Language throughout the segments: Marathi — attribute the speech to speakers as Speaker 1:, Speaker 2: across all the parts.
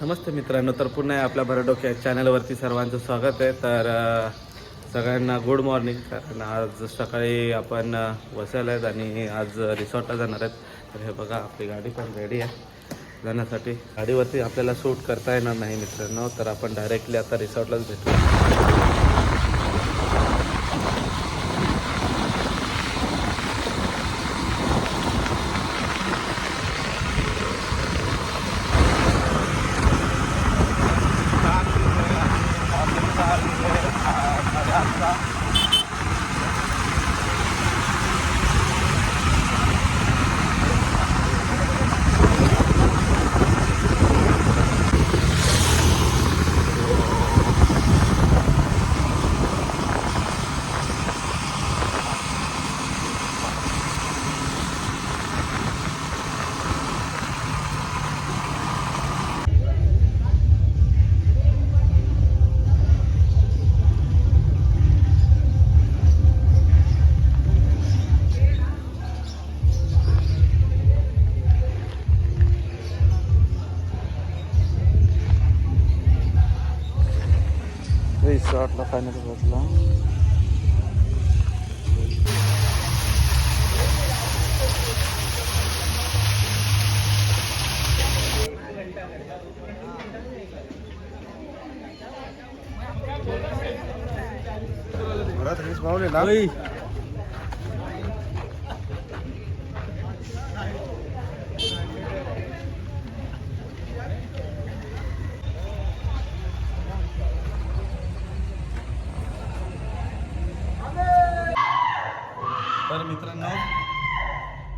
Speaker 1: नमस्ते मित्रांनो तर पुन्हा आपल्या भरडोक्या चॅनलवरती सर्वांचं स्वागत आहे. तर सगळ्यांना गुड मॉर्निंग कारण आज सकाळी आपण वसायला आहेत आणि आज रिसॉर्टला जाणार आहेत. तर हे बघा आपली गाडी पण रेडी आहे. जाण्यासाठी गाडीवरती आपल्याला सूट करता येणार नाही मित्रांनो. तर आपण डायरेक्टली आता रिसॉर्टलाच भेटू रिसॉर्टला फायनल पोहोचला
Speaker 2: पाहुणे ना?
Speaker 1: तर मित्रांनो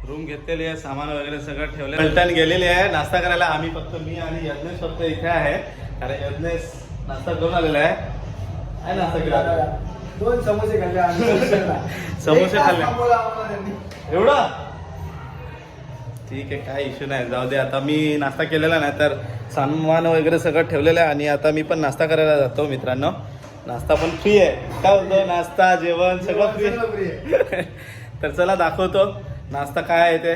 Speaker 1: रूम घेतलेली आहे सामान वगैरे सगळं ठेवलं पलटण गेलेली आहे. नाश्ता करायला आम्ही फक्त मी आणि यज्ञेश फक्त इथे आहे. कारण यज्ञेश नाश्ता करून आलेला आहे. नाश्ता केला
Speaker 2: दोन समोसे खाल्ले
Speaker 1: समोसे खाल्ले. एवढा? ठीक आहे काय इश्यू नाही. जाऊ दे आता मी नाश्ता केलेला नाही तर सामान वगैरे सगळं ठेवलेलं आहे आणि आता मी पण नाश्ता करायला जातो मित्रांनो. नाश्ता पण फ्री आहे. काय बोलतो नाश्ता जेवण सगळं फ्री. तर चला दाखवतो. नाश्ता काय आहे ते?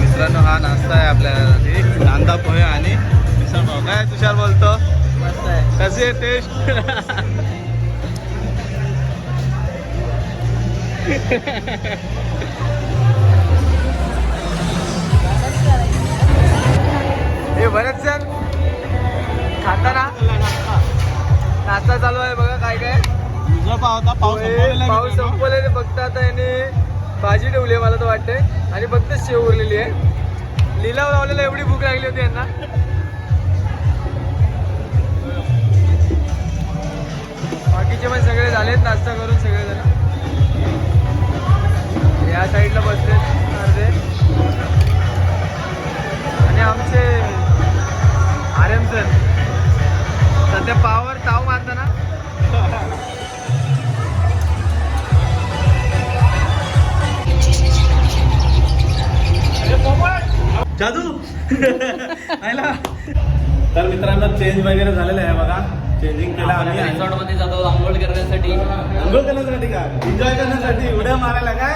Speaker 1: मित्रांनो हा नाश्ता आहे आपल्यासाठी कांदा पोहे आणि मिसळ पाव. काय तुषार बोलतो? आहे. टेस्ट
Speaker 2: हे बरेच जण. खाताना? नाश्ता चालू आहे बघा काय काय? पाऊस संपवलेले फक्त आता याने भाजी ठेवली आहे मला तर वाटते आणि फक्त शेव उरलेली आहे. लिलाव लावलेला एवढी भूक लागली होती यांना. बाकीचे पण सगळे झालेत नाश्ता करून सगळे जण या साईडला बसलेत अर्धे.
Speaker 1: तर मित्रांनो चेंज वगैरे झालेलं आहे बघा. चेंजिंग केलं आम्ही
Speaker 3: रिसॉर्टमध्ये जातो आंघोळ करण्यासाठी.
Speaker 1: आंघोळ करण्यासाठी का? एन्जॉय करण्यासाठी. उड्या मारायला काय?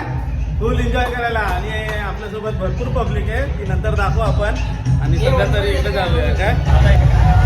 Speaker 1: फुल एन्जॉय करायला. आणि आपल्यासोबत भरपूर पब्लिक आहे ती नंतर दाखवू आपण. आणि सध्या तरी इकडे जाऊया काय?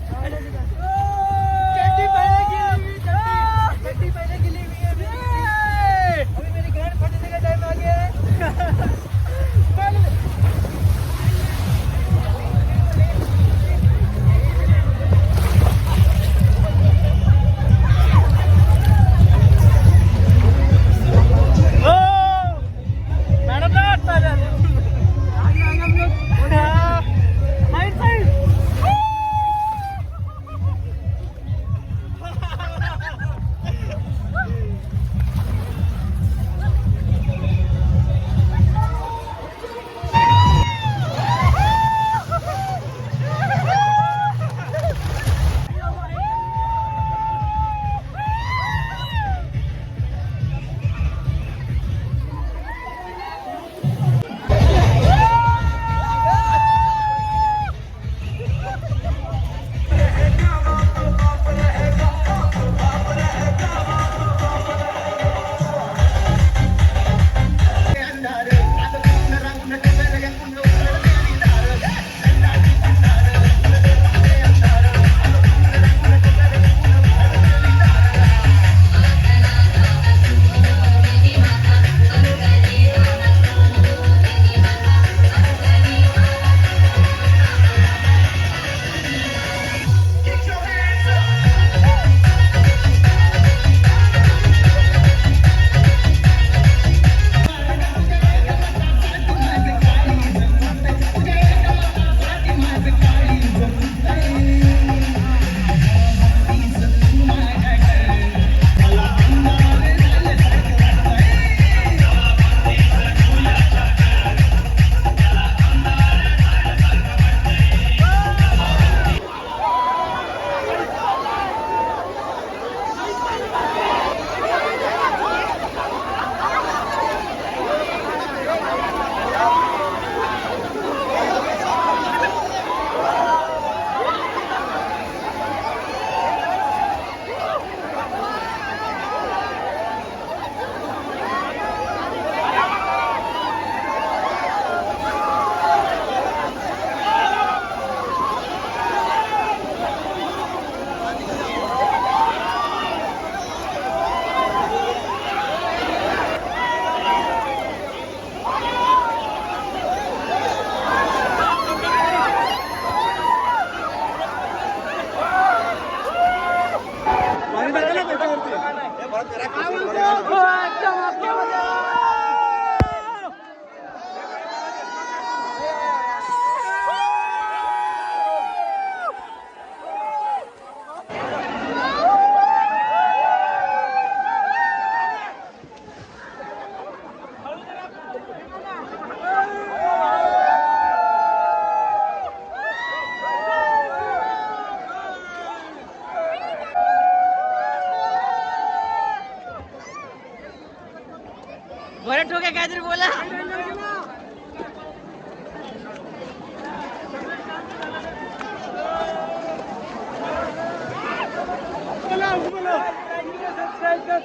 Speaker 4: बरं ठोके काहीतरी बोला।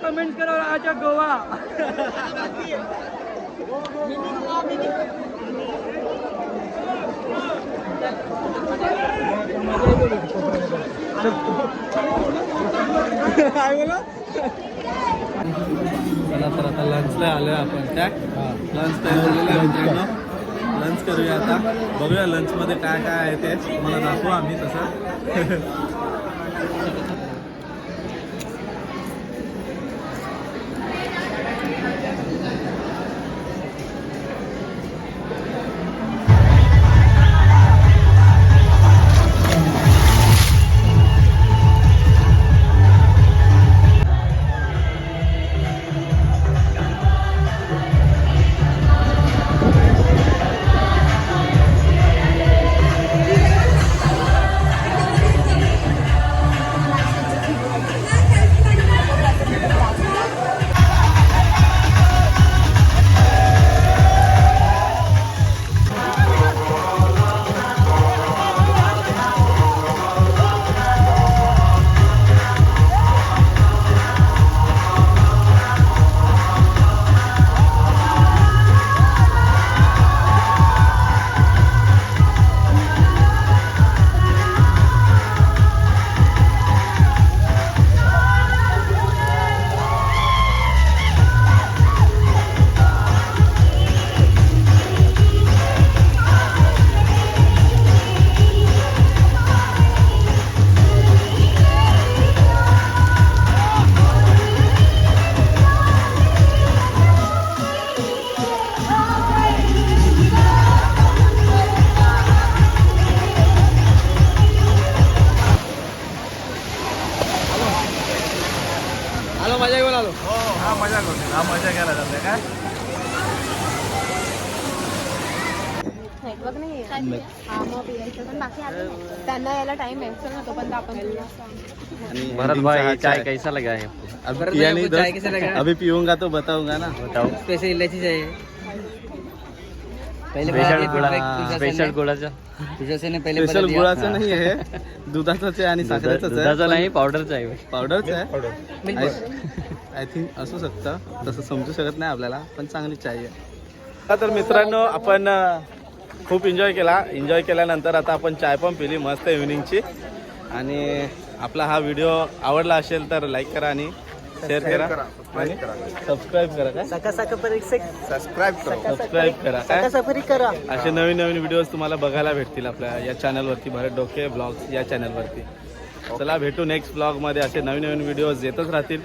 Speaker 2: कमेंट करा आजा गोवा। काय बोला।
Speaker 1: चला तर आता लंचला आलो आपण. काय लंच तयार झालेलं आहे मित्रांनो. लंच करूया आता. बघूया लंचमध्ये काय काय आहे ते. मला दाखवू आम्ही तसं. केला जाते काय
Speaker 5: नेटवर्क नाही आहे. हा मग यायचं पण बाकी आले नाही. त्यांना यायला टाइम आहे. चल ना तोपर्यंत आपण
Speaker 1: आणि
Speaker 3: भरत भाई चाय. कैसा लगा है
Speaker 1: नहीं
Speaker 2: आपको चाय. कैसा लगा?
Speaker 1: अभी पीऊंगा तो बताऊंगा ना।
Speaker 3: बताओ।
Speaker 2: स्पेशल इलायची चाहिए पहले
Speaker 3: स्पेशल गुळा स्पेशल गुळाचा
Speaker 2: तुझ्या से ने पहले
Speaker 1: स्पेशल. गुळाचं नाही आहे दुधाचंच आहे आणि साखरेचंच आहे
Speaker 3: दुधाचा नाही पावडरचा आहे
Speaker 1: पावडरच आहे? आय थिंक असू शकतं. तसं समजू शकत नाही आपल्याला पण चांगली चाय आहे. तर मित्रांनो आपण खूप एन्जॉय केला. एन्जॉय केल्यानंतर आता आपण चाय पण पिली मस्त इव्हिनिंगची आणि आपला हा व्हिडिओ आवडला असेल तर लाईक करा आणि शेअर करा. आणि सबस्क्राईब करा काय? सबस्क्राईब करा. काय? असे नवीन नवीन व्हिडिओज तुम्हाला बघायला भेटतील आपल्या या चॅनलवरती भरत डोके ब्लॉग्स या चॅनलवरती चला भेटू नेक्स्ट ब्लॉगमध्ये असे नवीन नवीन व्हिडिओज येतच राहतील.